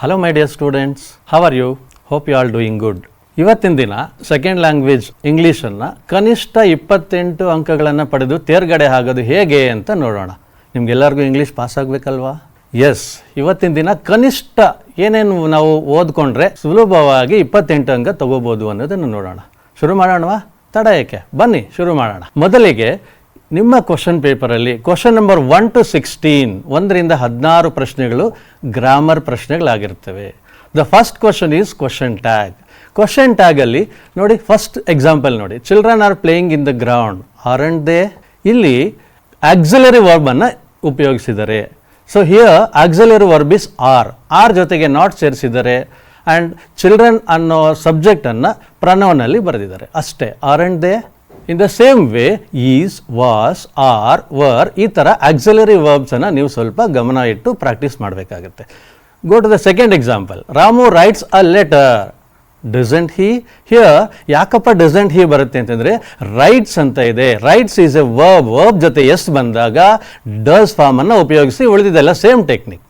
Hello my dear students how are you hope you all doing good ಇವತ್ತಿನ ದಿನ second language ಇಂಗ್ಲೀಷನ್ನು ಕನಿಷ್ಠ ಇಪ್ಪತ್ತೆಂಟು ಅಂಕಗಳನ್ನು ಪಡೆದು ತೇರ್ಗಡೆ ಆಗೋದು ಹೇಗೆ ಅಂತ ನೋಡೋಣ. ನಿಮ್ಗೆಲ್ಲರಿಗೂ ಇಂಗ್ಲೀಷ್ ಪಾಸ್ ಆಗಬೇಕಲ್ವಾ? ಎಸ್ ಇವತ್ತಿನ ದಿನ ಕನಿಷ್ಠ ಏನೇನು ನಾವು ಓದ್ಕೊಂಡ್ರೆ ಸುಲಭವಾಗಿ ಇಪ್ಪತ್ತೆಂಟು ಅಂಕ ತಗೋಬೋದು ಅನ್ನೋದನ್ನು ನೋಡೋಣ. ಶುರು ಮಾಡೋಣವಾ? ತಡ ಏಕೆ? ಬನ್ನಿ, ಶುರು ಮಾಡೋಣ. ಮೊದಲಿಗೆ ನಿಮ್ಮ ಕ್ವಶನ್ ಪೇಪರಲ್ಲಿ question number one to sixteen ಒಂದರಿಂದ ಹದಿನಾರು ಪ್ರಶ್ನೆಗಳು grammar ಪ್ರಶ್ನೆಗಳಾಗಿರ್ತವೆ. The first question is question tag question ಟ್ಯಾಗಲ್ಲಿ ನೋಡಿ ಫಸ್ಟ್ ಎಕ್ಸಾಂಪಲ್ ನೋಡಿ. Children are playing in the ground aren't they ಇಲ್ಲಿ ಆಕ್ಸಿಲರಿ ವರ್ಬನ್ನು ಉಪಯೋಗಿಸಿದ್ದಾರೆ so here auxiliary verb is are are ಜೊತೆಗೆ not ಸೇರಿಸಿದ್ದಾರೆ and children ಅನ್ನೋ ಸಬ್ಜೆಕ್ಟನ್ನು ಪ್ರನೌನಲ್ಲಿ ಬರೆದಿದ್ದಾರೆ. ಅಷ್ಟೇ. Aren't they in the same way is was are were ಈ ಥರ ಆಕ್ಸಲರಿ ವರ್ಬ್ಸನ್ನು ನೀವು ಸ್ವಲ್ಪ ಗಮನ ಇಟ್ಟು ಪ್ರಾಕ್ಟೀಸ್ ಮಾಡಬೇಕಾಗುತ್ತೆ. Go to the second example Ramu writes a letter doesn't he here ಯಾಕಪ್ಪ ಡಿಸೆಂಟ್ ಹಿ ಬರುತ್ತೆ ಅಂತಂದರೆ ರೈಟ್ಸ್ ಅಂತ ಇದೆ. Writes is a verb verb ಜೊತೆ ಎಸ್ ಬಂದಾಗ ಡಸ್ ಫಾರ್ಮನ್ನು ಉಪಯೋಗಿಸಿ ಉಳಿದಿದೆಲ್ಲ same technique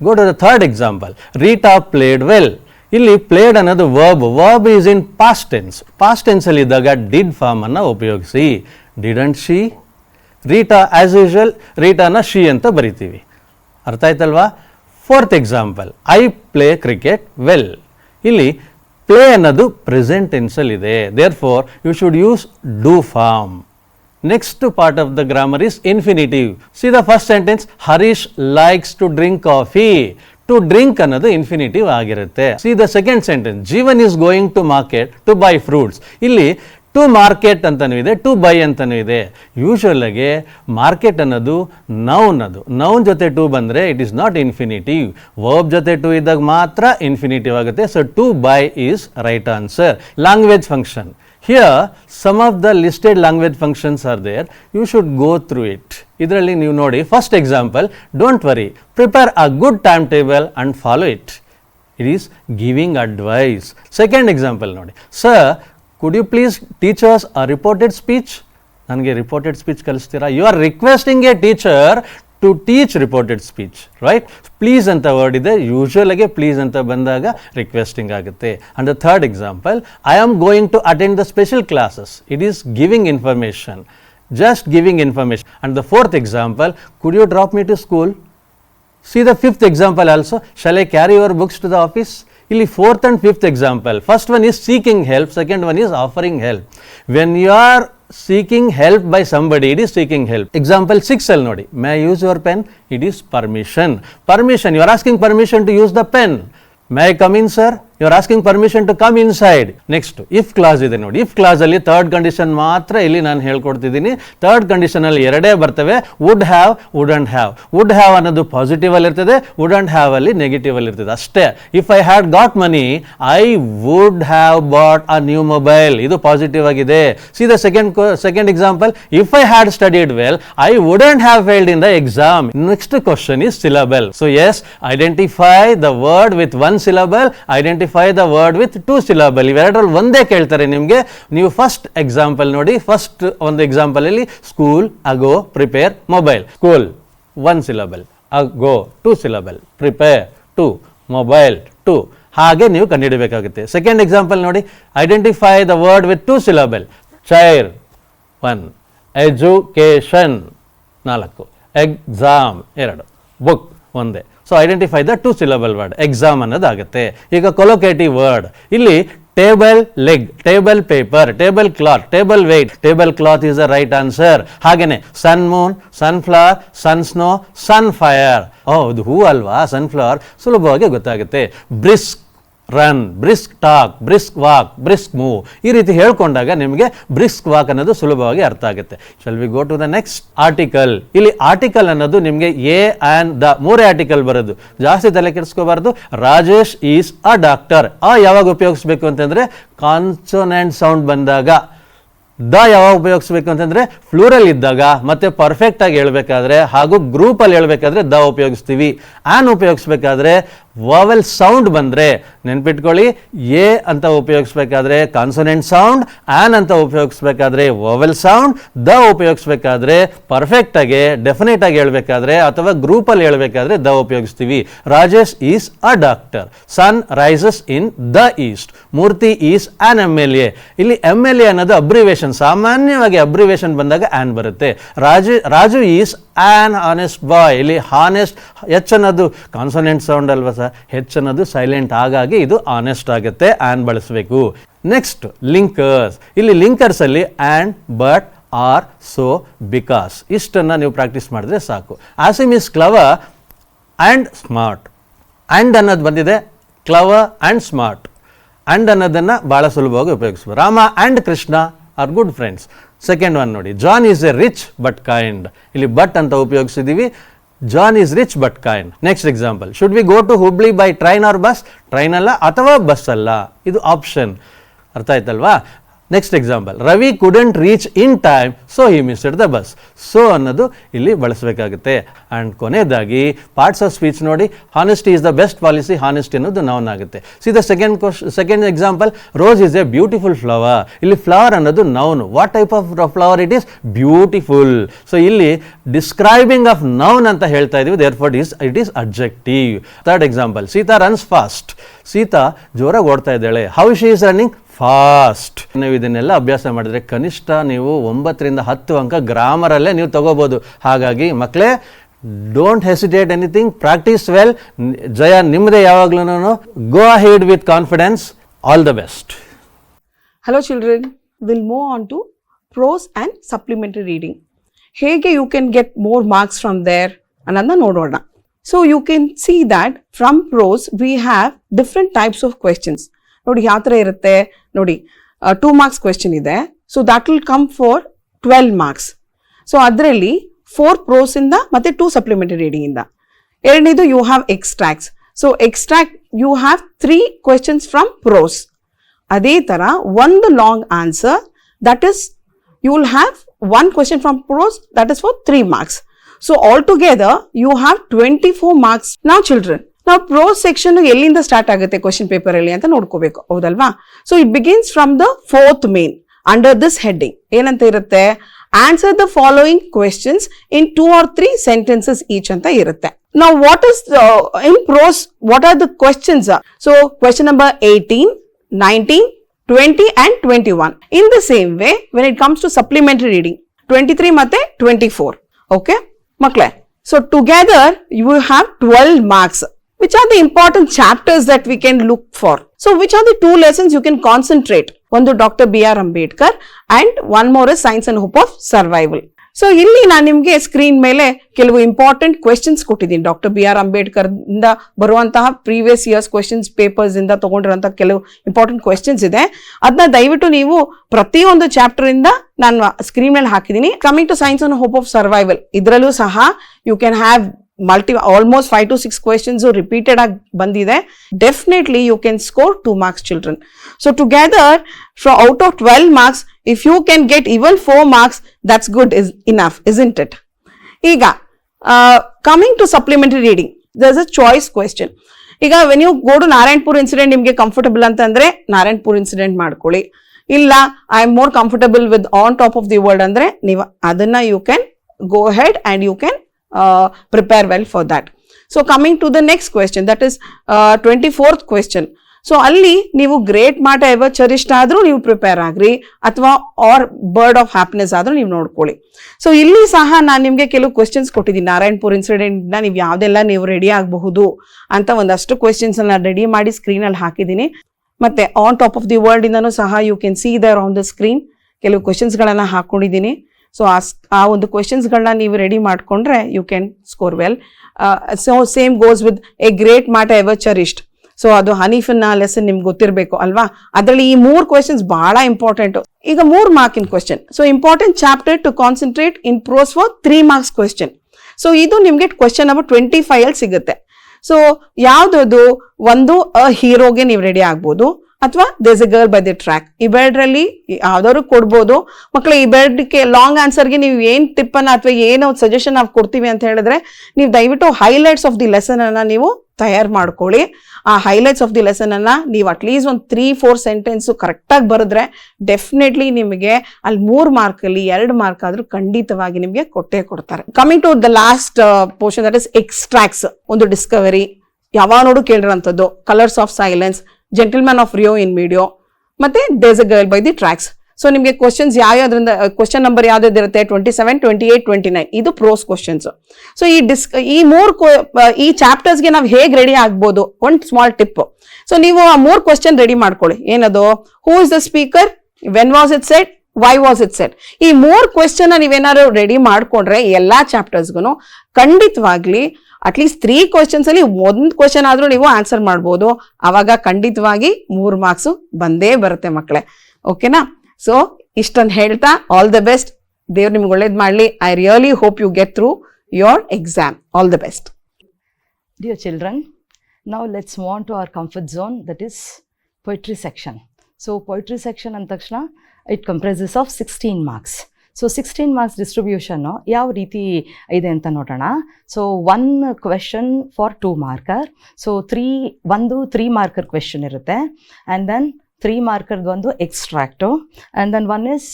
go to the third example Rita played well ಇಲ್ಲಿ ಪ್ಲೇಡ್ ಅನ್ನೋದು verb verb is in past tense past ಟೆನ್ಸಲ್ಲಿ ಇದ್ದಾಗ ಡಿಡ್ ಫಾರ್ಮನ್ನು ಉಪಯೋಗಿಸಿ. Didn't she Rita as usual ರೀಟಾನ she ಅಂತ ಬರಿತೀವಿ. ಅರ್ಥ ಆಯ್ತಲ್ವಾ? Fourth example I play cricket well ಇಲ್ಲಿ ಪ್ಲೇ ಅನ್ನೋದು present ಟೆನ್ಸಲ್ಲಿದೆ therefore you should use do form next part of the grammar is infinitive see the first sentence Harish likes to drink coffee to drink ಅನ್ನೋದು infinitive ಆಗಿರುತ್ತೆ. See the second sentence Jeevan is going to market to buy fruits ಇಲ್ಲಿ to market ಅಂತಲೂ ಇದೆ to buy ಅಂತಲೂ ಇದೆ. ಯೂಶ್ವಲಾಗಿ market ಅನ್ನೋದು noun ಅದು ನೌನ್ ಜೊತೆ ಟು ಬಂದರೆ it is not infinitive verb ಜೊತೆ ಟು ಇದ್ದಾಗ ಮಾತ್ರ ಇನ್ಫಿನಿಟಿವ್ ಆಗುತ್ತೆ. So to buy is right answer language function here some of the listed language functions are there. You should go through it. ಇದರಲ್ಲಿ ನೀವು ನೋಡಿ first example don't worry prepare a good time table and follow it it is giving advice second example ನೋಡಿ sir could you please teachers a reported speech ನನಗೆ reported speech ಕಲಿಸ್ತೀರಾ? You are requesting a teacher to teach reported speech right please ಅಂತ word ಇದೆ ಯೂಶ್ವಲಾಗಿ please ಅಂತ ಬಂದಾಗ requesting ಆಗುತ್ತೆ and the third example I am going to attend the special classes it is giving information just giving information and the fourth example could you drop me to school see the fifth example also shall I carry your books to the office ಇಲ್ಲಿ fourth and fifth example first one is seeking help second one is offering help when you are seeking help by somebody, it is seeking help. Example 6L nodi, may I use your pen? It is permission. Permission, you are asking permission to use the pen. May I come in, sir? You are asking permission to come inside next if clause ಇದೆ ನೋಡಿ. If clause ಅಲ್ಲಿ third condition ಮಾತ್ರ ಇಲ್ಲಿ ನಾನು ಹೇಳ್ಕೊಡ್ತಿದ್ದೀನಿ. Third ಕಂಡೀಷನಲ್ಲಿ ಎರಡೇ ಬರ್ತವೆ. Would have would and have would have ಅನ್ನೋದು ಪಾಸಿಟಿವ್ ಅಲ್ಲಿ ಇರ್ತದೆ. ವುಡಂಟ್ ಹ್ಯಾವ್ ಅಲ್ಲಿ ನೆಗೆಟಿವ್ ಅಲ್ಲಿ ಇರ್ತದೆ. ಅಷ್ಟೇ. If I had got money I would have bought a new mobile ಇದು ಪಾಸಿಟಿವ್ ಆಗಿದೆ. See the second second example if I had studied well I wouldn't have failed in the exam next question is syllable so S identify the word with one syllable identify the word with two syllable ಇವೆರಡರಲ್ಲಿ ಒಂದೇ ಕೇಳ್ತಾರೆ ನಿಮಗೆ, ನೀವು first example ನೋಡಿ first ಒಂದು example ಅಲ್ಲಿ school ago prepare mobile school one syllable ago two syllable prepare two mobile two ಹಾಗೆ ನೀವು ಕಂಡುಹಿಡಬೇಕಾಗುತ್ತೆ. ಸೆಕೆಂಡ್ ಎಕ್ಸಾಂಪಲ್ ನೋಡಿ identify the word with two syllable chair one education ನಾಲ್ಕು. ಎಕ್ಸಾಮ್ ಎರಡು. ಬುಕ್ ಒಂದೇ. So identify the two syllable word exam ಅನ್ನೋದಾಗುತ್ತೆ. ಈಗ collocative word ಇಲ್ಲಿ table leg table paper table cloth table weight table cloth is a right answer ಹಾಗೇನೆ sun moon sunflower sun snow sun fire ಹೌದು, ಹೂ ಅಲ್ವಾ sunflower ಸುಲಭವಾಗಿ ಗೊತ್ತಾಗುತ್ತೆ. Brisk run brisk talk brisk walk brisk move ಈ ರೀತಿ ಹೇಳ್ಕೊಂಡಾಗ ನಿಮಗೆ ಬ್ರಿಸ್ಕ್ ವಾಕ್ ಅನ್ನೋದು ಸುಲಭವಾಗಿ ಅರ್ಥ ಆಗುತ್ತೆ. Shall we go to the next article ಇಲ್ಲಿ ಆರ್ಟಿಕಲ್ ಅನ್ನೋದು ನಿಮಗೆ ಎ ಆ್ಯಂಡ್ ದ ಮೂರೇ ಆರ್ಟಿಕಲ್ ಬರೋದು. ಜಾಸ್ತಿ ತಲೆ ಕೆಡಿಸ್ಕೋಬಾರ್ದು. Rajesh is a doctor a ಯಾವಾಗ ಉಪಯೋಗಿಸ್ಬೇಕು ಅಂತಂದ್ರೆ ಕಾನ್ಸೋನೆಂಟ್ ಸೌಂಡ್ ಬಂದಾಗ. ದ ಯಾವಾಗ ಉಪಯೋಗಿಸ್ಬೇಕು ಅಂತಂದ್ರೆ ಫ್ಲೂರಲ್ ಇದ್ದಾಗ ಮತ್ತೆ ಪರ್ಫೆಕ್ಟ್ ಆಗಿ ಹೇಳ್ಬೇಕಾದ್ರೆ ಹಾಗೂ ಗ್ರೂಪಲ್ಲಿ ಹೇಳ್ಬೇಕಾದ್ರೆ ದ ಉಪಯೋಗಿಸ್ತೀವಿ. ಆನ್ ಉಪಯೋಗಿಸ್ಬೇಕಾದ್ರೆ ವಾವೆಲ್ ಸೌಂಡ್ ಬಂದ್ರೆ ನೆನ್ಪಿಟ್ಕೊಳ್ಳಿ. ಎ ಅಂತ ಉಪಯೋಗಿಸ್ಬೇಕಾದ್ರೆ ಕಾನ್ಸೊನೆಂಟ್ ಸೌಂಡ್ ಆನ್ ಅಂತ ಉಪಯೋಗಿಸ್ಬೇಕಾದ್ರೆ ವಾವೆಲ್ ಸೌಂಡ್ ದ ಉಪಯೋಗಿಸ್ಬೇಕಾದ್ರೆ ಪರ್ಫೆಕ್ಟ್ ಆಗಿ ಡೆಫಿನೆಟ್ ಆಗಿ ಹೇಳ್ಬೇಕಾದ್ರೆ ಅಥವಾ ಗ್ರೂಪಲ್ಲಿ ಹೇಳ್ಬೇಕಾದ್ರೆ ದ ಉಪಯೋಗಿಸ್ತೀವಿ. Rajesh is a doctor. Sun rises in the east. Murthy is an M L A. ಇಲ್ಲಿ ಎಂ ಎಲ್ ಎ ಅನ್ನೋದು ಅಬ್ರಿವೇಶನ್ ಸಾಮಾನ್ಯವಾಗಿ ಅಬ್ರಿವೇಶನ್ ಬಂದಾಗ ಆನ್ ಬರುತ್ತೆ. Raju Raju is an honest boy ಇಲ್ಲಿ ಹಾನೆಸ್ಟ್ ಎಚ್ ಅನ್ನೋದು ಕಾನ್ಸನೆಂಟ್ ಸೌಂಡ್ ಅಲ್ವಾ sir? H ಅನ್ನೋದು silent ಹಾಗಾಗಿ ಇದು ಆನೆಸ್ಟ್ ಆಗುತ್ತೆ ಆನ್ ಬಳಸಬೇಕು. ನೆಕ್ಸ್ಟ್ ಲಿಂಕರ್ಸ್ ಇಲ್ಲಿ ಲಿಂಕರ್ಸ್ ಅಲ್ಲಿ and but or so because ಇಷ್ಟನ್ನು ನೀವು ಪ್ರಾಕ್ಟೀಸ್ ಮಾಡಿದ್ರೆ ಸಾಕು. Asim is clever and smart and ಅನ್ನೋದು ಬಂದಿದೆ ಕ್ಲವರ್ ಆ್ಯಂಡ್ ಸ್ಮಾರ್ಟ್ ಆ್ಯಂಡ್ ಅನ್ನೋದನ್ನು ಭಾಳ ಸುಲಭವಾಗಿ ಉಪಯೋಗಿಸ್ಬೋದು. Rama and Krishna are good friends. Second one ನೋಡಿ. John is a rich but kind. ಇಲ್ಲಿ ಬಟ್ ಅಂತ ಉಪಯೋಗಿಸಿದ್ದೀವಿ John is rich but kind. Next example. Should we go to Hubli by train or bus? Train ಅಲ್ಲ ಅಥವಾ bus ಅಲ್ಲ? ಇದು option. ಅರ್ಥ ಆಯ್ತಲ್ವಾ? Next example Ravi couldn't reach in time so he missed the bus so ಅನ್ನೋದು ಇಲ್ಲಿ ಬಳಸಬೇಕಾಗುತ್ತೆ. And ಕೊನೆಯದಾಗಿ ಪಾರ್ಟ್ಸ್ ಆಫ್ ಸ್ಪೀಚ್ ನೋಡಿ honesty is the best policy honesty ಅನ್ನೋದು ನೌನ್ ಆಗುತ್ತೆ. See the second question second example rose is a beautiful flower ಇಲ್ಲಿ flower ಅನ್ನೋದು noun what type of flower it is beautiful so ಇಲ್ಲಿ describing of noun ಅಂತ ಹೇಳ್ತಾ ಇದೀವಿ therefore is it is objective third example Sita runs fast Sita ಜೋರಾಗಿ ಓಡ್ತಾ ಇದ್ದಾಳೆ. How she is running fast. ನೀವು ಇದನ್ನೆಲ್ಲ ಅಭ್ಯಾಸ ಮಾಡಿದ್ರೆ ಕನಿಷ್ಠ ನೀವು ಒಂಬತ್ತರಿಂದ ಹತ್ತು ಅಂಕ ಗ್ರಾಮರಲ್ಲೇ ನೀವು ತಗೋಬೋದು. ಹಾಗಾಗಿ ಮಕ್ಕಳೇ don't hesitate anything practice well ಜಯ ನಿಮ್ಮದೇ ಯಾವಾಗ್ಲೂ go ahead with confidence all the best hello children will move on to prose and supplementary reading ಹೇಗೆ you can get more marks from there ಅನ್ನೋದನ್ನ ನೋಡೋಣ. So you can see that from prose we have different types of questions ನೋಡಿ ಯಾವ ಥರ ಇರುತ್ತೆ ನೋಡಿ two marks question ಇದೆ. So that will come for twelve marks so ಅದರಲ್ಲಿ four ಪ್ರೋಸಿಂದ ಮತ್ತು ಟೂ ಸಪ್ಲಿಮೆಂಟರಿ ರೀಡಿಂಗಿಂದ ಎರಡನೇದು you have extracts so extract you have three questions from prose ಅದೇ ಥರ ಒಂದು long answer that is you will have one question from prose that is for three marks so altogether you have twenty four marks ನಾವು prose section ಎಲ್ಲಿಂದ start ಆಗುತ್ತೆ question paper ಅಲ್ಲಿ ಅಂತ ನೋಡ್ಕೋಬೇಕು ಹೌದಲ್ವಾ so it begins from the fourth main under this heading ಏನಂತ ಇರುತ್ತೆ answer the following questions in two or three sentences each ಅಂತ ಇರುತ್ತೆ ನಾವು what is in prose what are the questions so question number eighteen nineteen 20 and 21. In the same way, when it comes to supplementary reading, 23 ಮತ್ತೆ 24. Four ಮಕ್ಕಳೇ So so together you have 12 marks. Which are the important chapters that we can look for? So, which are the two lessons you can concentrate? ಒಂದು doctor B R Ambedkar and one more is science and hope of survival so ಇಲ್ಲಿ ನಾನು ನಿಮಗೆ screen ಮೇಲೆ ಕೆಲವು important questions ಕೊಟ್ಟಿದ್ದೀನಿ doctor B R Ambedkar ಇಂದ ಬರುವಂತಹ previous years questions papers ಇಂದ ತಗೊಂಡಿರುವಂತಹ ಕೆಲವು ಇಂಪಾರ್ಟೆಂಟ್ ಕ್ವೆಶನ್ಸ್ ಇದೆ ಅದನ್ನ ದಯವಿಟ್ಟು ನೀವು ಪ್ರತಿಯೊಂದು ಚಾಪ್ಟರ್ ಇಂದ ನಾನು ಸ್ಕ್ರೀನ್ ಮೇಲೆ ಹಾಕಿದ್ದೀನಿ coming to science and hope of survival ಇದರಲ್ಲೂ ಸಹ you can have multi almost five to six questions repeated ಆಗಿ ಬಂದಿದೆ definitely you can score two marks children so together ಫ್ರ out of twelve marks if you can get even four marks that's good is enough is it ಈಗ coming to supplementary reading there a choice question ಈಗ when you go to Narayanpur incident ನಿಮಗೆ comfortable ಅಂತಂದ್ರೆ Narayanpur incident ಮಾಡ್ಕೊಳ್ಳಿ ಇಲ್ಲ I am more comfortable with on top of the world ಅಂದ್ರೆ ನೀವು ಅದನ್ನ you can go head and you can prepare well for that. So coming to the next question that is twenty fourth question so ಅಲ್ಲಿ ನೀವು great ಮಾಟ ಚರಿಷ್ಠ ಆದ್ರೂ ನೀವು prepare ಆಗ್ರಿ, ಅಥವಾ ಆರ್ ಬರ್ಡ್ ಆಫ್ ಹ್ಯಾಪಿನೆಸ್ ಆದರೂ ನೀವು ನೋಡ್ಕೊಳ್ಳಿ. ಸೊ ಇಲ್ಲಿ ಸಹ ನಾನು ನಿಮಗೆ ಕೆಲವು ಕ್ವೆಶನ್ಸ್ ಕೊಟ್ಟಿದ್ದೀನಿ. ನಾರಾಯಣಪುರ್ ಇನ್ಸಿಡೆಂಟ್ನ ನೀವು ಯಾವುದೆಲ್ಲ ನೀವು ರೆಡಿ ಆಗಬಹುದು ಅಂತ ಒಂದಷ್ಟು ಕ್ವೆಶನ್ಸ್ ಅನ್ನ ರೆಡಿ ಮಾಡಿ ಸ್ಕ್ರೀನಲ್ಲಿ ಹಾಕಿದ್ದೀನಿ. ಮತ್ತೆ on top of the world ಇಂದನೂ ಸಹ you can see there on the screen ಕೆಲವು ಕ್ವೆಶನ್ಸ್ಗಳನ್ನು ಹಾಕೊಂಡಿದ್ದೀನಿ. ಸೊ ಆ ಒಂದು ಕ್ವೆಶನ್ಸ್ಗಳನ್ನ ನೀವು ರೆಡಿ ಮಾಡಿಕೊಂಡ್ರೆ you can score well so same goes with a great martyr ever Christ so ಅದು ಹನೀಫನ್ನ ಲೆಸನ್ ನಿಮ್ಗೆ ಗೊತ್ತಿರಬೇಕು ಅಲ್ವಾ? ಅದರಲ್ಲಿ ಈ ಮೂರು ಕ್ವೆಶನ್ಸ್ ಬಹಳ ಇಂಪಾರ್ಟೆಂಟ್ ಈಗ ಮೂರು ಮಾರ್ಕಿನ question so important chapter to concentrate in prose for three marks question so ಇದು ನಿಮಗೆ ಕ್ವೆಶನ್ ನಂಬರ್ ಟ್ವೆಂಟಿ ಫೈವ್ ಅಲ್ಲಿ ಸಿಗುತ್ತೆ. ಸೊ ಯಾವುದದು? ಒಂದು, ಅ ಹೀರೋಗೆ ನೀವು ರೆಡಿ ಆಗ್ಬೋದು. ಅಥವಾ does a girl by the track ಇವೆರಡರಲ್ಲಿ ಯಾವ್ದಾದ್ರು ಕೊಡ್ಬೋದು. ಮಕ್ಕಳು ಇವೆರಡಕ್ಕೆ ಲಾಂಗ್ ಆನ್ಸರ್ಗೆ ನೀವು ಏನು ಟಿಪ್ಪನ್ನು ಅಥವಾ ಏನೋ ಸಜೆಷನ್ ನಾವು ಕೊಡ್ತೀವಿ ಅಂತ ಹೇಳಿದ್ರೆ ನೀವು ದಯವಿಟ್ಟು ಹೈಲೈಟ್ಸ್ ಆಫ್ ದಿ ಲೆಸನ್ ಅನ್ನ ನೀವು ತಯಾರು ಮಾಡ್ಕೊಳ್ಳಿ. ಆ ಹೈಲೈಟ್ಸ್ ಆಫ್ ದಿ ಲೆಸನ್ ಅನ್ನ ನೀವು ಅಟ್ಲೀಸ್ಟ್ ಒಂದು ತ್ರೀ ಫೋರ್ ಸೆಂಟೆನ್ಸು ಕರೆಕ್ಟಾಗಿ ಬರೆದ್ರೆ ಡೆಫಿನೆಟ್ಲಿ ನಿಮಗೆ ಅಲ್ಲಿ ಮೂರು ಮಾರ್ಕಲ್ಲಿ ಎರಡು ಮಾರ್ಕ್ ಆದ್ರೂ ಖಂಡಿತವಾಗಿ ನಿಮಗೆ ಕೊಟ್ಟೇ ಕೊಡ್ತಾರೆ. Coming to the last portion that is extracts ಒಂದು ಡಿಸ್ಕವರಿ ಯಾವಾಗ ನೋಡು ಕೇಳಿರೋಂಥದ್ದು. Colours of silence gentleman of Rio en Medio ಮತ್ತೆ does a girl by the tracks so ನಿಮಗೆ ಕ್ವಶನ್ಸ್ ಯಾವ್ಯಾವ್ದ್ರಿಂದ question number ಯಾವ್ದಿರುತ್ತೆ twenty seven twenty eight twenty nine ಇದು prose questions so ಈ ಡಿಸ್ ಈ ಮೂರು ಈ ಚಾಪ್ಟರ್ಸ್ಗೆ ನಾವು ಹೇಗೆ ರೆಡಿ ಆಗ್ಬೋದು? ಒನ್ ಸ್ಮಾಲ್ ಟಿಪ್ ಸೊ ನೀವು ಆ ಮೂರು ಕ್ವಶನ್ ರೆಡಿ ಮಾಡ್ಕೊಳ್ಳಿ. ಏನದು? Who is the speaker when was it said why was it said ಈ ಮೂರು ಕ್ವಶನ್ ನೀವೇನಾದ್ರು ರೆಡಿ ಮಾಡಿಕೊಂಡ್ರೆ ಎಲ್ಲಾ ಚಾಪ್ಟರ್ಸ್ಗೂ ಖಂಡಿತವಾಗ್ಲಿ ಅಟ್ಲೀಸ್ಟ್ ತ್ರೀ ಕ್ವಶನ್ಸ್ ಅಲ್ಲಿ ಒಂದು ಕ್ವಶನ್ ಆದ್ರೂ ನೀವು ಆನ್ಸರ್ ಮಾಡ್ಬೋದು. ಅವಾಗ ಖಂಡಿತವಾಗಿ ಮೂರು ಮಾರ್ಕ್ಸ್ ಬಂದೇ ಬರುತ್ತೆ ಮಕ್ಕಳೇ ಓಕೆನಾ ಸೊ ಇಷ್ಟನ್ನು ಹೇಳ್ತಾ ಆಲ್ ದ ಬೆಸ್ಟ್ ದೇವ್ರು ನಿಮ್ಗೆ ಒಳ್ಳೇದು ಮಾಡಲಿ. I really hope you get through your exam all the best dear children now let's move to to comfort zone that is poetry section so So section ಅಂದ ತಕ್ಷಣ it comprises of 16 marks. So sixteen marks distribution ಯಾವ ರೀತಿ ಇದೆ ಅಂತ ನೋಡೋಣ so one question for two marker so three ಒಂದು three marker question ಇರುತ್ತೆ and then three ಮಾರ್ಕರ್ದು ಒಂದು extract and then one is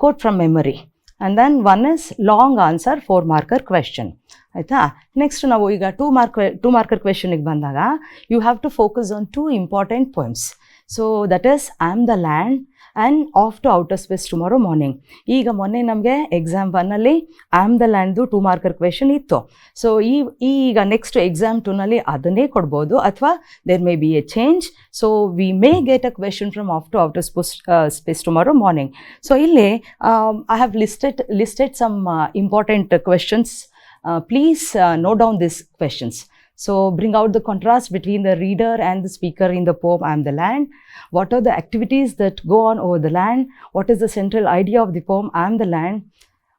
quote from memory and then one is long answer four marker question ಆಯಿತಾ? Next ನಾವು ಈಗ two mark two marker ಕ್ವೆಶನಿಗೆ ಬಂದಾಗ you have to focus on two important points so that is I am the land and off to outer space tomorrow morning ಈಗ ಮೊನ್ನೆ ನಮಗೆ exam ಒನ್ನಲ್ಲಿ am the ಲ್ಯಾಂಡ್ದು ಟೂ ಮಾರ್ಕರ್ ಕ್ವೆಶನ್ ಇತ್ತು. So ಈ ಈಗ ನೆಕ್ಸ್ಟ್ ಎಕ್ಸಾಮ್ ಟೂನಲ್ಲಿ ಅದನ್ನೇ ಕೊಡ್ಬೋದು. ಅಥವಾ there may be a change so we may get a question from off to outer space space tomorrow morning so ಇಲ್ಲಿ I have listed listed some important questions please please down this questions. So, bring out the contrast between the reader and the speaker in the poem I am the land. What are the activities that go on over the land? What is the central idea of the poem I am the land?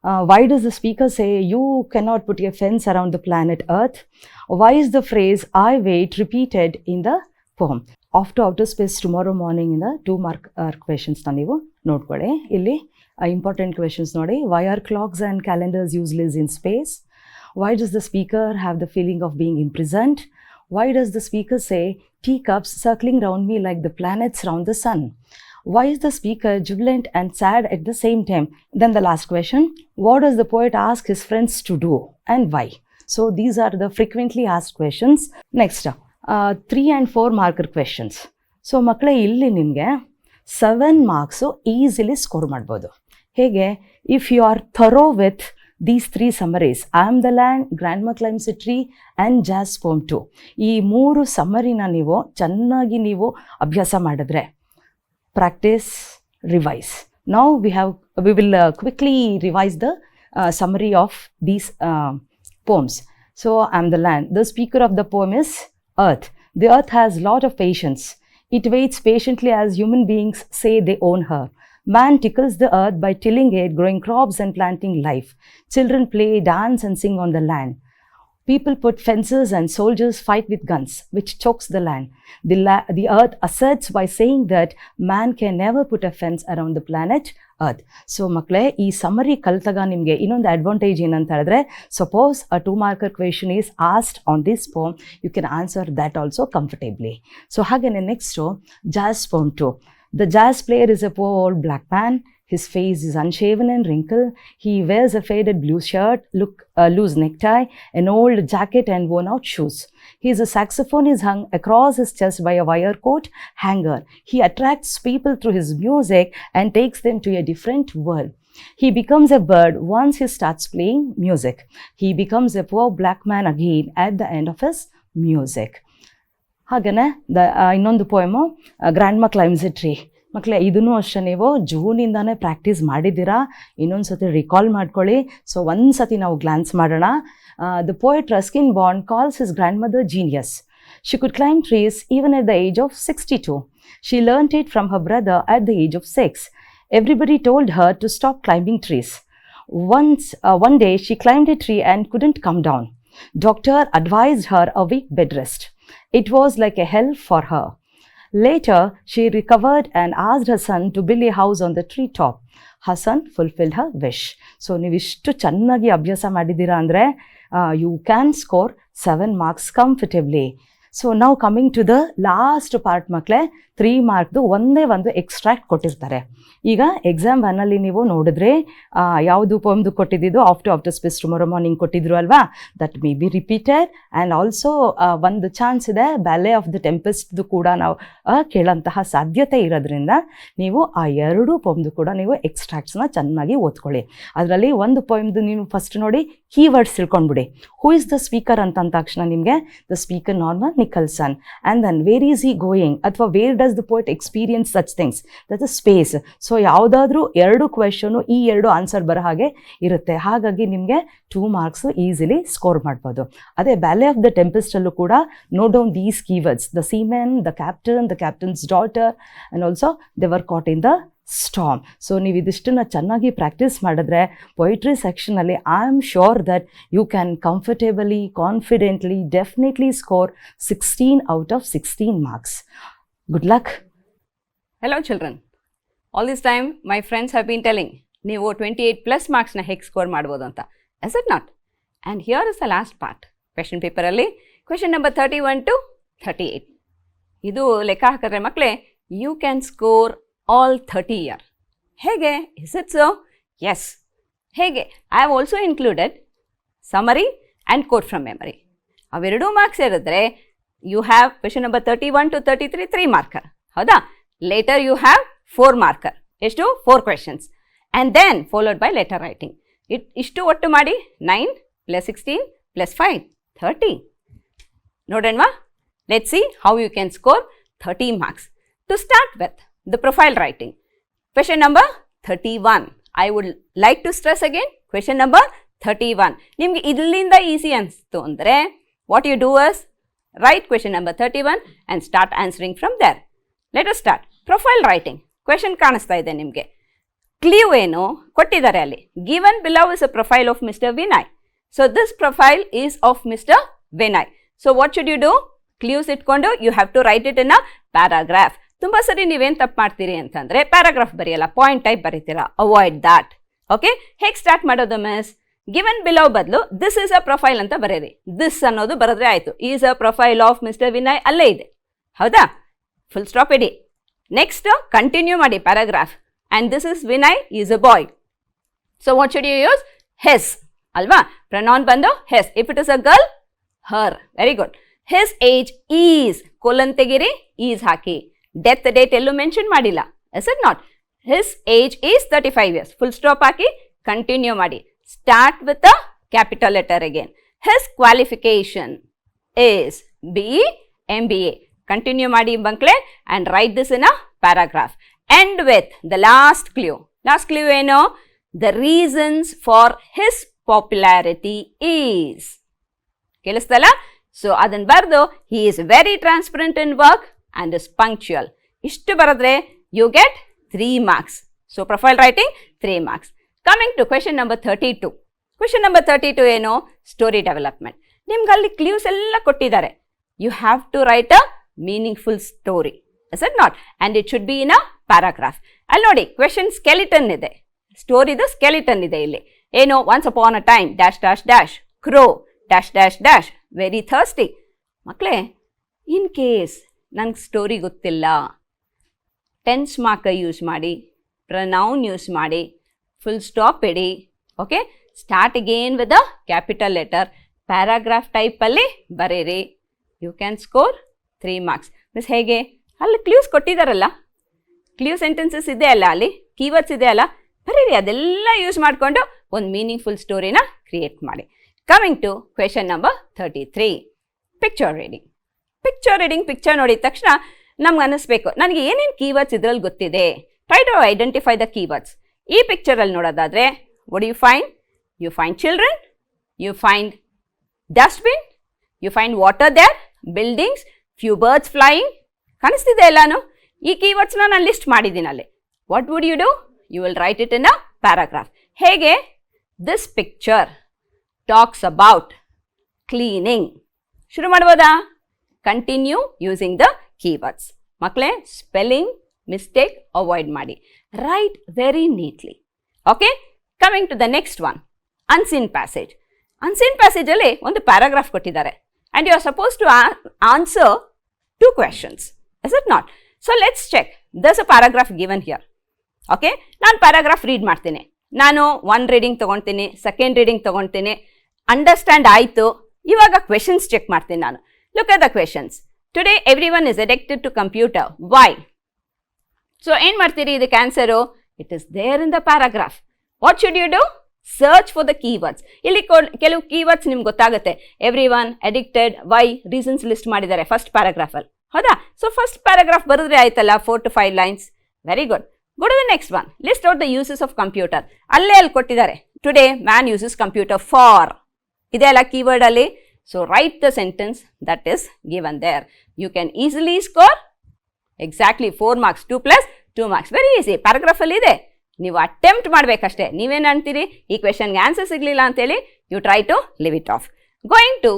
Uh, why does the speaker say you cannot put a fence around the planet Earth? Why is the phrase I wait repeated in the poem? Off to outer space tomorrow ಮಾರ್ನಿಂಗಿಂದ two mark ಕ್ವೆಶನ್ಸ್ನ ನೀವು ನೋಡ್ಕೊಳ್ಳಿ ಇಲ್ಲಿ important questions ನೋಡಿ why are clocks and calendars useless in space why does the speaker have the feeling of being imprisoned? Why does the speaker say teacups circling round me like the planets round the sun? Why is the speaker jubilant and sad at the same time? Then the last question What does the poet ask his friends to do and why? So these are the frequently asked questions. Next, uh, three and four marker questions. So ಮಕ್ಕಳೇ ಇಲ್ಲಿ ನಿಮಗೆ seven marks easily score ಮಾಡ್ಬೋದು ಹೇಗೆ if you are thorough with these three summaries I am the land grand climbs tree and jazz poem two ಈ ಮೂರು ಸಮರಿನ ನೀವು ಚೆನ್ನಾಗಿ ನೀವು ಅಭ್ಯಾಸ ಮಾಡಿದ್ರೆ practice revise now we have we will quickly revise the summary of these poems. So I'm the land. The speaker of the poem is Earth. The earth has lot of patience. It waits patiently as human beings say they own her. Man tickles the earth by tilling it, growing crops and planting life. Children play, dance, and sing on the land. People put fences and soldiers fight with guns, which chokes the land. The, la- the earth asserts by saying that man can never put a fence around the planet Earth. So ಮಕ್ಕಳೇ ಈ summary ಕಲ್ತಾಗ ನಿಮಗೆ ಇನ್ನೊಂದು advantage ಏನಂತ ಹೇಳಿದ್ರೆ suppose a two marker question is asked on this poem you can answer that also comfortably so ಹಾಗೆಯೇ next ಜಾಸ್ ಪೋಮ್ to The jazz player is a poor old black man. His face is unshaven and wrinkled. He wears a faded blue shirt, look, a loose necktie, an old jacket, and worn out shoes. His saxophone is hung across his chest by a wire coat hanger. He attracts people through his music and takes them to a different world. He becomes a bird once he starts playing music. He becomes a poor black man again at the end of his music. ಹಾಗೆಯೇ the ಇನ್ನೊಂದು poem grandma climbs a tree ಮಕ್ಕಳೇ ಇದನ್ನು ಅಷ್ಟೇ ನೀವು ಜೂನಿಂದಾನೇ practice ಮಾಡಿದ್ದೀರಾ? ಇನ್ನೊಂದು ಸತಿ recall ಮಾಡ್ಕೊಳ್ಳಿ. ಸೊ ಒಂದು ಸತಿ ನಾವು ಗ್ಲಾನ್ಸ್ ಮಾಡೋಣ. The poet Ruskin Bond calls his grandmother genius she could climb trees even at the age of sixty two she learnt it from her brother at the age of six everybody told her to stop climbing trees once one day she climbed a tree and couldn't come down. Doctor advised her a week bed rest. It was like a hell for her. Later, she recovered and asked her son to build a house on the treetop. Her son fulfilled her wish. So ನೀವಿಷ್ಟು ಚೆನ್ನಾಗಿ ಅಭ್ಯಾಸ ಮಾಡಿದ್ದೀರಾ ಅಂದರೆ you can score seven marks comfortably so ನಾವು coming to the last part ಮಕ್ಕಳೇ three ಮಾರ್ಕ್ದು ಒಂದೇ ಒಂದು extract ಕೊಟ್ಟಿರ್ತಾರೆ. ಈಗ ಎಕ್ಸಾಮ್ ಒನ್ನಲ್ಲಿ ನೀವು ನೋಡಿದ್ರೆ ಯಾವುದು ಪೊಮ್ದು ಕೊಟ್ಟಿದ್ದು after after space tomorrow morning ಕೊಟ್ಟಿದ್ರು ಅಲ್ವಾ? That may be repeated and also ಒಂದು ಚಾನ್ಸ್ ಇದೆ ಬ್ಯಾಲೆ ಆಫ್ ದ ಟೆಂಪೆಸ್ಟ್ದು ಕೂಡ ನಾವು ಕೇಳೋಂತಹ ಸಾಧ್ಯತೆ ಇರೋದ್ರಿಂದ ನೀವು ಆ ಎರಡೂ ಪೊಮ್ದು ಕೂಡ ನೀವು ಎಕ್ಸ್ಟ್ರಾಕ್ಟ್ಸ್ನ ಚೆನ್ನಾಗಿ ಓದ್ಕೊಳ್ಳಿ. ಅದರಲ್ಲಿ ಒಂದು ಪೊಯ್ಮ್ದು ನೀವು ಫಸ್ಟ್ ನೋಡಿ ಕೀವರ್ಡ್ಸ್ ತಿಳ್ಕೊಂಡ್ಬಿಡಿ. ಹೂ ಇಸ್ ದ ಸ್ಪೀಕರ್ ಅಂತ ತಕ್ಷಣ ನಿಮಗೆ the speaker Norman Nicholson and then where is he going ಅಥವಾ where does the poet experience such things that is space so ಯಾವುದಾದ್ರೂ ಎರಡು ಕ್ವೆಶನು ಈ ಎರಡು ಆನ್ಸರ್ ಬರೋ ಹಾಗೆ ಇರುತ್ತೆ. ಹಾಗಾಗಿ ನಿಮಗೆ ಟೂ ಮಾರ್ಕ್ಸ್ ಈಸಿಲಿ ಸ್ಕೋರ್ ಮಾಡ್ಬೋದು. ಅದೇ ಬ್ಯಾಲೆ ಆಫ್ ದ ಟೆಂಪೆಸ್ಟಲ್ಲೂ ಕೂಡ note down these keywords the seamen the captain the captain's daughter and also they were caught in the storm so ನೀವು ಇದಿಷ್ಟನ್ನು ಚೆನ್ನಾಗಿ ಪ್ರಾಕ್ಟೀಸ್ ಮಾಡಿದ್ರೆ ಪೊಯಿಟ್ರಿ ಸೆಕ್ಷನಲ್ಲಿ I am sure that you can comfortably confidently definitely score sixteen out of sixteen marks good luck hello children all this time my friends have been telling ನೀವು twenty eight plus ಮಾರ್ಕ್ಸ್ನ ಹೇಗೆ score ಮಾಡ್ಬೋದು ಅಂತ. Is it not and here is the last part question ಪೇಪರಲ್ಲಿ question number thirty one to thirty eight ಇದು ಲೆಕ್ಕ ಹಾಕಿದ್ರೆ ಮಕ್ಕಳೇ you can score all thirty here ಹೇಗೆ? ಇಸ್ ಇಟ್ ಸೊ ಎಸ್ ಹೇಗೆ? I have also included summary and quote from memory ಅವೆರಡೂ marks ಇರಿದ್ರೆ you have question number thirty one to thirty three three marker ಹೌದಾ? Later you have four marker ಎಷ್ಟು? Four questions and then followed by letter writing it ಇಷ್ಟು ಒಟ್ಟು ಮಾಡಿ nine plus sixteen plus five thirty ನೋಡೋಣವಾ? Let see how you can score thirty marks to start with the profile writing question number thirty one I would like to stress again question number thirty one ನಿಮಗೆ ಇಲ್ಲಿಂದ easy ಅನಿಸ್ತು ಅಂದರೆ what you do is write question thirty one and start answering from there let us start profile writing question ಕಾಣಿಸ್ತಾ ಇದೆ ನಿಮಗೆ. Clue ಏನು? ಕೊಟ್ಟಿದ್ದಾರೆ ಅಲ್ಲಿ. Given below is a profile of mister Vinay so this profile is of mister Vinay so what should you do clues ಇಟ್ಕೊಂಡು you have to write it in a paragraph ತುಂಬ ಸರಿ ನೀವೇನು ತಪ್ಪು ಮಾಡ್ತೀರಿ ಅಂತಂದರೆ ಪ್ಯಾರಾಗ್ರಾಫ್ ಬರೆಯಲ್ಲ ಪಾಯಿಂಟ್ ಟೈಪ್ ಬರೀತೀರಾ. Avoid that okay ಹೇಗೆ ಸ್ಟಾರ್ಟ್ ಮಾಡೋದು ಮಿಸ್ ಗಿವನ್ ಬಿಲೋ ಬದಲು ದಿಸ್ ಇಸ್ ಅ ಪ್ರೊಫೈಲ್ ಅಂತ ಬರೀರಿ ದಿಸ್ ಅನ್ನೋದು ಬರೆದ್ರೆ ಆಯಿತು. Is a profile of mister Vinay ಅಲ್ಲೇ ಇದೆ. ಹೌದಾ? ಫುಲ್ ಸ್ಟಾಪ್ ಇಡಿ. ನೆಕ್ಸ್ಟ್ ಕಂಟಿನ್ಯೂ ಮಾಡಿ paragraph and this is Vinay is a boy so what should you use his ಅಲ್ವಾ? ಪ್ರನೌನ್ ಬಂದು his if it is a girl her very good his age is colon ತೆಗಿರಿ is ಹಾಕಿ. Death date ಎಲ್ಲೂ mention ಮಾಡಿಲ್ಲ. Is it not his age is thirty five years full stop hockey continue ಮಾಡಿ. Start with a capital letter again his qualification is B MBA. Continue ಮಾಡಿ ಮಕ್ಕಳೇ and write this in a paragraph. End with the last clue. Last clue ಏನು The reasons for his popularity is. ಕೇಳಿಸ್ತಲ್ಲ so ಅದನ್ನು ಬರೆದು he is very transparent in work and is punctual ಇಷ್ಟು ಬರೆದ್ರೆ you get three marks so profile writing three marks Coming to question number thirty two question number thirty two ಏನು? Story development ನಿಮ್ಗೆ ಅಲ್ಲಿ clues ಎಲ್ಲ ಕೊಟ್ಟಿದ್ದಾರೆ. You have to write a meaningful story is it not and it should be in a paragraph ಅಲ್ಲಿ ನೋಡಿ question skeleton ಇದೆ. ಸ್ಟೋರಿದು skeleton ಇದೆ ಇಲ್ಲಿ. ಏನು? Once upon a time dash dash dash crow dash dash dash very thirsty ಮಕ್ಕಳೇ in case ನಂಗೆ story ಗೊತ್ತಿಲ್ಲ tense mark use ಮಾಡಿ ಪ್ರನೌನ್ ಯೂಸ್ ಮಾಡಿ full stop ED okay start again with a capital letter paragraph ಟೈಪಲ್ಲಿ ಬರೀರಿ. You can score three marks miss ಹೇಗೆ? ಅಲ್ಲಿ clues ಕೊಟ್ಟಿದ್ದಾರಲ್ಲ clue sentences ಇದೆ ಅಲ್ಲ ಅಲ್ಲಿ? ಕೀವರ್ಡ್ಸ್ ಇದೆ ಅಲ್ಲ? ಬರೀರಿ, ಅದೆಲ್ಲ ಯೂಸ್ ಮಾಡಿಕೊಂಡು ಒಂದು ಮೀನಿಂಗ್ಫುಲ್ ಸ್ಟೋರಿನ ಕ್ರಿಯೇಟ್ ಮಾಡಿ. Coming to question number thirty three picture reading picture reading picture ನೋಡಿದ ತಕ್ಷಣ ನಮ್ಗೆ ಅನ್ನಿಸ್ಬೇಕು ನನಗೆ ಏನೇನು ಕೀವರ್ಡ್ಸ್ ಇದರಲ್ಲಿ ಗೊತ್ತಿದೆ? Try to identify the keywords ಈ ಪಿಕ್ಚರಲ್ಲಿ ನೋಡೋದಾದರೆ what you find you find children you find dustbin you find water there buildings few birds flying ಕಾಣಿಸ್ತಿದೆ ಎಲ್ಲಾನು? ಈ ಕೀವರ್ಡ್ಸ್ನ ನಾನು ಲಿಸ್ಟ್ ಮಾಡಿದ್ದೀನಿ ಅಲ್ಲಿ. What would you do you will write it in a paragraph ಹೇಗೆ? This picture talks about cleaning ಶುರು ಮಾಡ್ಬೋದಾ? ಕಂಟಿನ್ಯೂ ಯೂಸಿಂಗ್ ದ ಕೀವರ್ಡ್ಸ್ ಮಕ್ಕಳೇ ಸ್ಪೆಲ್ಲಿಂಗ್ ಮಿಸ್ಟೇಕ್ ಅವಾಯ್ಡ್ ಮಾಡಿ write very neatly okay coming to the next one unseen passage unseen ಪ್ಯಾಸೇಜಲ್ಲಿ ಒಂದು paragraph ಕೊಟ್ಟಿದ್ದಾರೆ. And you are suppose to answer two questions is it not so let's check this a paragraph given here okay ನಾನು paragraph read ಮಾಡ್ತೀನಿ. ನಾನು one reading ತೊಗೊಳ್ತೀನಿ second reading ತೊಗೊಳ್ತೀನಿ understand ಆಯಿತು. ಇವಾಗ questions check ಮಾಡ್ತೀನಿ ನಾನು. Look at the questions today everyone is addicted to computer why so ಏನು ಮಾಡ್ತೀರಿ ಇದಕ್ಕೆ answer it is there in the paragraph what should you do search for the keywords ಇಲ್ಲಿ ಕೆಲವು ಕೀವರ್ಡ್ಸ್ ನಿಮ್ಗೆ ಗೊತ್ತಾಗುತ್ತೆ. Everyone addicted why reasons list ಮಾಡಿದ್ದಾರೆ first ಪ್ಯಾರಾಗ್ರಾಫಲ್ಲಿ ಹೌದಾ? ಸೊ ಫಸ್ಟ್ ಪ್ಯಾರಾಗ್ರಾಫ್ ಬರೆದ್ರೆ ಆಯ್ತಲ್ಲ four to five lines very good good the next one list out the uses of computer ಅಲ್ಲೇ ಅಲ್ಲಿ ಕೊಟ್ಟಿದ್ದಾರೆ. Today man uses computer for ಇದೆ ಅಲ್ಲ ಕೀವರ್ಡ್ ಅಲ್ಲಿ? So write the sentence that is given there you can easily score exactly four marks two plus two marks very easy ಪ್ಯಾರಾಗ್ರಾಫಲ್ಲಿ ಇದೆ. ನೀವು attempt ಮಾಡಬೇಕಷ್ಟೇ. ನೀವೇನು ಅಂತೀರಿ? ಈ ಕ್ವೆಶನ್ಗೆ ಆನ್ಸರ್ ಸಿಗಲಿಲ್ಲ ಅಂತೇಳಿ you try to leave it off going to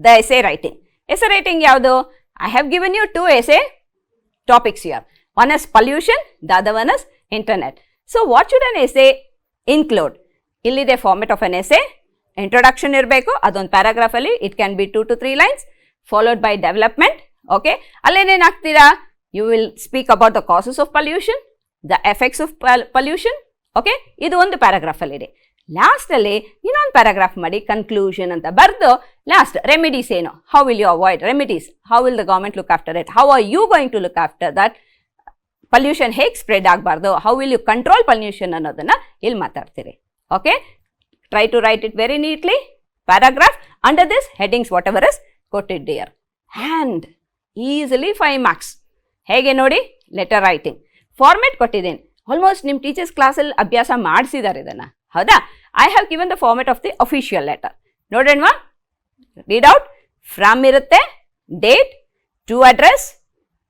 the essay writing essay writing ಯಾವುದು? I have given you two essay topics here one is pollution the other one is internet so what should an essay include ಇಲ್ಲಿದೆ format of an essay introduction ಇರಬೇಕು. ಅದೊಂದು ಪ್ಯಾರಾಗ್ರಾಫಲ್ಲಿ it can be two to three lines followed by development okay ಅಲ್ಲೇನೇನು you will speak about the causes of pollution the effects of pollution okay ಇದು ಒಂದು ಪ್ಯಾರಾಗ್ರಾಫಲ್ಲಿದೆ ಲಾಸ್ಟಲ್ಲಿ ಇನ್ನೊಂದು paragraph ಮಾಡಿ conclusion ಅಂತ ಬರೆದು last remedies ಏನು how will you avoid remedies how will the government look after it how are you going to look after that pollution ಹೇಗೆ spread ಆಗಬಾರ್ದು how will you control pollution ಅನ್ನೋದನ್ನು ಇಲ್ಲಿ ಮಾತಾಡ್ತೀರಿ. Okay try to write it very neatly paragraph under this headings whatever is ಕೊಟ್ಟಿಡ್ dear hand easily five marks ಹೇಗೆ ನೋಡಿ? Letter writing format ಕೊಟ್ಟಿದ್ದೀನಿ. Almost ನಿಮ್ಮ teachers ಕ್ಲಾಸಲ್ಲಿ ಅಭ್ಯಾಸ ಮಾಡಿಸಿದ್ದಾರೆ ಇದನ್ನು. ಹೌದಾ? I have given the format of the official letter ನೋಡೋಣವಾ read out from ಇರುತ್ತೆ. Date to address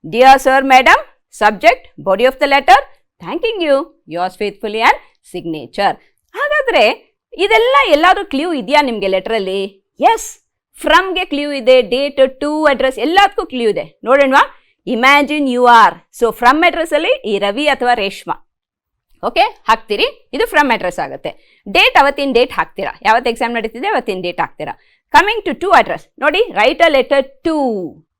dear sir madam subject body of the letter thanking you yours faithfully and signature ಹಾಗಾದರೆ, ಇದೆಲ್ಲ ಎಲ್ಲಾದರೂ ಕ್ಲೂ ಇದೆಯಾ ನಿಮಗೆ ಲೆಟ್ರಲ್ಲಿ ಎಸ್ ಫ್ರಮ್ಗೆ clue ಇದೆ, date to address ಎಲ್ಲದಕ್ಕೂ ಕ್ಲೂ ಇದೆ. ನೋಡೋಣವಾ? Imagine you are. So from address ಅಲ್ಲಿ ಈ ರವಿ ಅಥವಾ ರೇಷ್ಮಾ. ಓಕೆ ಹಾಕ್ತೀರಿ. ಇದು ಫ್ರಮ್ ಅಡ್ರೆಸ್ ಆಗುತ್ತೆ. ಡೇಟ್ ಅವತ್ತಿನ ಡೇಟ್ ಹಾಕ್ತೀರಾ? ಯಾವತ್ತು ಎಕ್ಸಾಮ್ ನಡೀತಿದೆ, ಅವತ್ತಿನ ಡೇಟ್ ಹಾಕ್ತೀರಾ? ಕಮಿಂಗ್ ಟು ಟು ಅಡ್ರೆಸ್ ನೋಡಿ write a letter to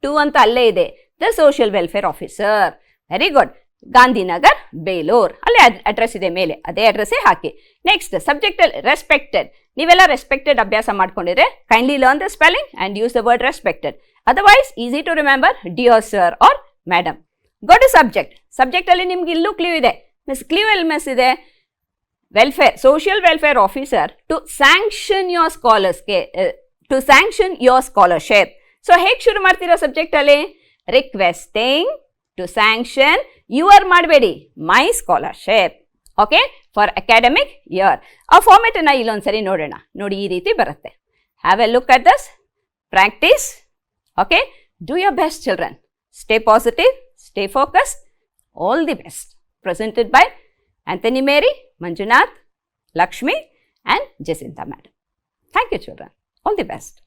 to ಅಂತ ಅಲ್ಲೇ ಇದೆ. The social welfare officer very good Gandhinagar, Belur. ಅಲ್ಲಿ ಅಡ್ರೆಸ್ ಇದೆ ಮೇಲೆ. ಅದೇ ಅಡ್ರೆಸ್ಸೇ ಹಾಕಿ. ನೆಕ್ಸ್ಟ್ ಸಬ್ಜೆಕ್ಟ್ ರೆಸ್ಪೆಕ್ಟೆಡ್ ನೀವೆಲ್ಲ ರೆಸ್ಪೆಕ್ಟೆಡ್ ಅಭ್ಯಾಸ ಮಾಡ್ಕೊಂಡಿದ್ರೆ kindly learn the spelling and use the word respected otherwise easy to remember dear sir or madam go to subject ಸಬ್ಜೆಕ್ಟಲ್ಲಿ ನಿಮ್ಗೆ ಇಲ್ಲೂ ಕ್ಲೀವ್ ಇದೆ. ಮಿಸ್ ಕ್ಲೀವ್ ಎಲ್ ಮಿಸ್ ಇದೆ? Welfare social welfare officer to sanction your ಸ್ಕಾಲರ್ಸ್ಗೆ to sanction your scholarship so ಹೇಗೆ ಶುರು ಮಾಡ್ತೀರಾ ಸಬ್ಜೆಕ್ಟಲ್ಲಿ ರಿಕ್ವೆಸ್ಟಿಂಗ್ ಟು ಸ್ಯಾಂಕ್ಷನ್ ಯುವರ್ ಮಾಡಬೇಡಿ my scholarship okay for academic year ಆ ಫಾರ್ಮೆಟನ್ನು ಇಲ್ಲೊಂದ್ಸರಿ ನೋಡೋಣ. ನೋಡಿ ಈ ರೀತಿ ಬರುತ್ತೆ. Have a look at this practice okay do your best children stay positive stay focus all the best presented by Anthony Mary, Manjunath, Lakshmi, and Jacinta Madam. Thank you, children. All the best.